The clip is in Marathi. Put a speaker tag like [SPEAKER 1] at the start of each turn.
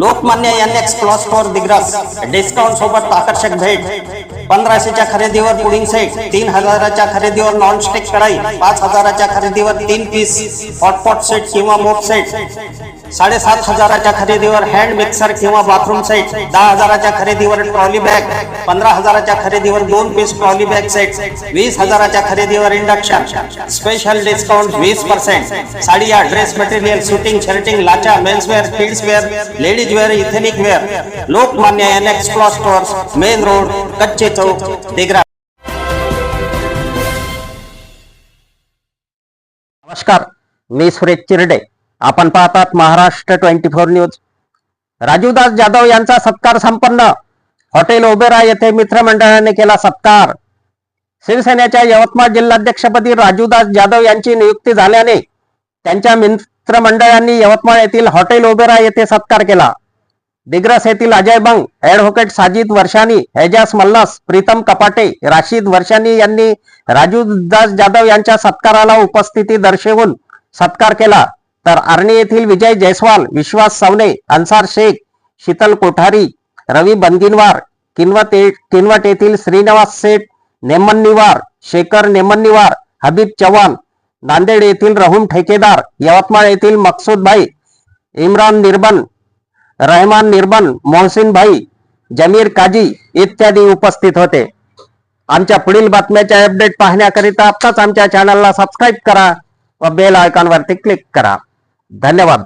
[SPEAKER 1] Lokmanya N X plus four Digras. Discount सोबत आकर्षक भेट. पंधराशेच्या खरेदीवर पुडिंग सेट तीन हजाराच्या खरेदीवर नॉन स्टिक कढाई पाच हजाराच्या खरेदीवर तीन पीस हॉटपॉट सेट किंवा मोप सेट साडेसात हजाराच्या खरेदीवर हँड मिक्सर किंवा बाथरूम सेट दहा हजाराच्या खरेदीवर ट्रॉली बॅग पंधरा हजाराच्या खरेदीवर दोन पीस ट्रॉली बॅग सेट वीस हजाराच्या खरेदीवर इंडक्शन स्पेशल डिस्काउंट वीस पर्सेंट साडिया dress material suiting shirting लाचा menswear kids wear ladies wear ethnic wear Lokmanya N X cloth stores main road कच्चे चौक देगरा नमस्कार. मी सुरेश चिरडे. आपण पाहतात Maharashtra twenty four news. Rajudas Jadhav यांचा सत्कार संपन्न. हॉटेल ओबेरा येथे मित्रमंडळाने केला सत्कार. शिवसेनेच्या यवतमाळ जिल्हाध्यक्षपदी राजूदास जाधव यांची नियुक्ती झाल्याने त्यांच्या मित्रमंडळांनी यवतमाळ येथील हॉटेल ओबेरा येथे सत्कार केला. दिग्रस येथील अजय बंग ऍडव्होकेट साजिद वर्षानी एजाज मल्लास प्रीतम कपाटे राशीद वर्षानी यांनी राजूदास जाधव यांच्या सत्काराला उपस्थिती दर्शवून सत्कार केला. तर आर्णी येथील विजय जयस्वाल विश्वास सवने अन्सार शेख शीतल कोठारी रवी बंदिनवार किनवत किनवट येथील श्रीनिवास सेठ नेमन्नीवार शेखर नेमन्नीवार हबीब चव्हाण नांदेड येथील रहुम ठेकेदार यवतमाळ येथील मकसूद भाई इम्रान निर्बन रहमान निर्बन मोहसिन भाई जमीर काजी इत्यादी उपस्थित होते. आमच्या पुढील बातम्याच्या अपडेट पाहण्याकरिता आत्ताच आमच्या चॅनलला सबस्क्राईब करा व बेल आयकॉनवरती क्लिक करा. धन्यवाद.